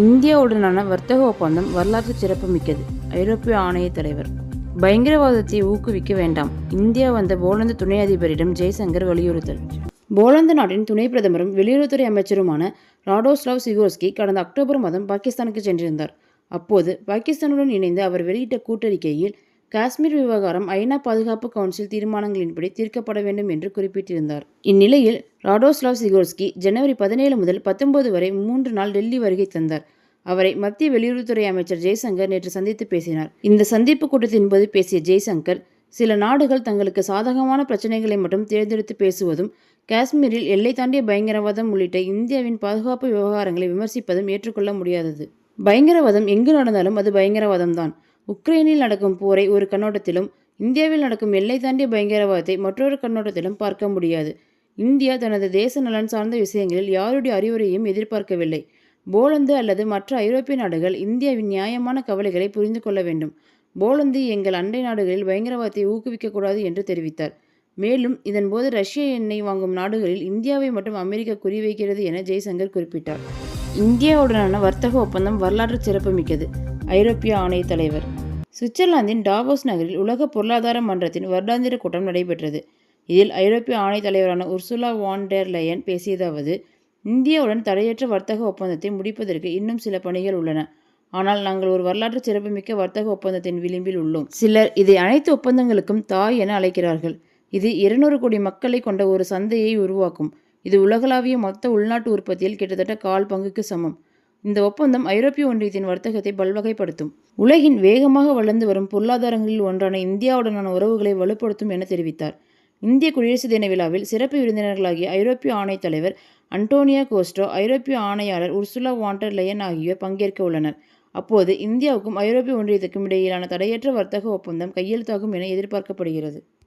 இந்தியாவுடனான வர்த்தக ஒப்பந்தம் வரலாற்று சிறப்புமிக்கது. ஐரோப்பிய ஆணைய தலைவர். பயங்கரவாதத்தை ஊக்குவிக்க வேண்டாம். இந்தியா வந்த போலந்து துணை அதிபரிடம் ஜெய்சங்கர் வலியுறுத்தல். போலந்து நாட்டின் துணை பிரதமரும் வெளியுறவுத்துறை அமைச்சருமான ராடோஸ்லாவ் சிகோர்ஸ்கி கடந்த அக்டோபர் மாதம் பாகிஸ்தானுக்கு சென்றிருந்தார். அப்போது பாகிஸ்தானுடன் இணைந்து அவர் வெளியிட்ட கூட்டறிக்கையில் காஷ்மீர் விவகாரம் ஐநா பாதுகாப்பு கவுன்சில் தீர்மானங்களின்படி தீர்க்கப்பட வேண்டும் என்று குறிப்பிட்டிருந்தார். இந்நிலையில் ராடோஸ்லாவ் சிகோர்ஸ்கி ஜனவரி பதினேழு முதல் பத்தொன்பது வரை மூன்று நாள் டெல்லி வருகை தந்தார். அவரை மத்திய வெளியுறவுத்துறை அமைச்சர் ஜெய்சங்கர் நேற்று சந்தித்து பேசினார். இந்த சந்திப்பு கூட்டத்தின் போது பேசிய ஜெய்சங்கர் சில நாடுகள் தங்களுக்கு சாதகமான பிரச்சனைகளை மட்டும் தேர்ந்தெடுத்து பேசுவதும் காஷ்மீரில் எல்லை தாண்டிய பயங்கரவாதம் உள்ளிட்ட இந்தியாவின் பாதுகாப்பு விவகாரங்களை விமர்சிப்பதும் ஏற்றுக்கொள்ள முடியாதது. பயங்கரவாதம் எங்கு நடந்தாலும் அது பயங்கரவாதம்தான். உக்ரைனில் நடக்கும் போரை ஒரு கண்ணோட்டத்திலும் இந்தியாவில் நடக்கும் எல்லை தாண்டிய பயங்கரவாதத்தை மற்றொரு கண்ணோட்டத்திலும் பார்க்க முடியாது. இந்தியா தனது தேச நலன் சார்ந்த விஷயங்களில் யாருடைய அறிவுரையும் எதிர்பார்க்கவில்லை. போலந்து அல்லது மற்ற ஐரோப்பிய நாடுகள் இந்தியாவின் நியாயமான கவலைகளை புரிந்து கொள்ள வேண்டும். போலந்து எங்கள் அண்டை நாடுகளில் பயங்கரவாதத்தை ஊக்குவிக்கக்கூடாது என்று தெரிவித்தார். மேலும் இதன்போது ரஷ்ய எண்ணெய் வாங்கும் நாடுகளில் இந்தியாவை மட்டும் அமெரிக்கா குறிவைக்கிறது என ஜெய்சங்கர் குறிப்பிட்டார். இந்தியாவுடனான வர்த்தக ஒப்பந்தம் வரலாற்று சிறப்புமிக்கது. ஐரோப்பிய ஆணைய தலைவர் சுவிட்சர்லாந்தின் டாவோஸ் நகரில் உலக பொருளாதார மன்றத்தின் வருடாந்திர கூட்டம் நடைபெற்றது. இதில் ஐரோப்பிய ஆணைய தலைவரான உர்சுலா வான் லயன் பேசியதாவது இந்தியாவுடன் தடையற்ற வர்த்தக ஒப்பந்தத்தை முடிப்பதற்கு இன்னும் சில பணிகள் உள்ளன. ஆனால் நாங்கள் ஒரு வரலாற்று சிறப்புமிக்க வர்த்தக ஒப்பந்தத்தின் விளிம்பில் உள்ளோம். சிலர் இதை அனைத்து ஒப்பந்தங்களுக்கும் தாய் என அழைக்கிறார்கள். இது இருநூறு கோடி மக்களை கொண்ட ஒரு சந்தையை உருவாக்கும். இது உலகளாவிய மொத்த உள்நாட்டு உற்பத்தியில் கிட்டத்தட்ட கால் பங்குக்கு சமம். இந்த ஒப்பந்தம் ஐரோப்பிய ஒன்றியத்தின் வர்த்தகத்தை பல்வகைப்படுத்தும். உலகின் வேகமாக வளர்ந்து வரும் பொருளாதாரங்களில் ஒன்றான இந்தியாவுடனான உறவுகளை வலுப்படுத்தும் என தெரிவித்தார். இந்திய குடியரசு தின விழாவில் சிறப்பு விருந்தினர்களாகிய ஐரோப்பிய ஆணையத் தலைவர் அன்டோனியா கோஸ்டோ ஐரோப்பிய ஆணையாளர் உர்சுலா வாண்டர் லயன் ஆகியோர் பங்கேற்க உள்ளனர். அப்போது இந்தியாவுக்கும் ஐரோப்பிய ஒன்றியத்துக்கும் இடையிலான தடையற்ற வர்த்தக ஒப்பந்தம் கையெழுத்தாகும் என எதிர்பார்க்கப்படுகிறது.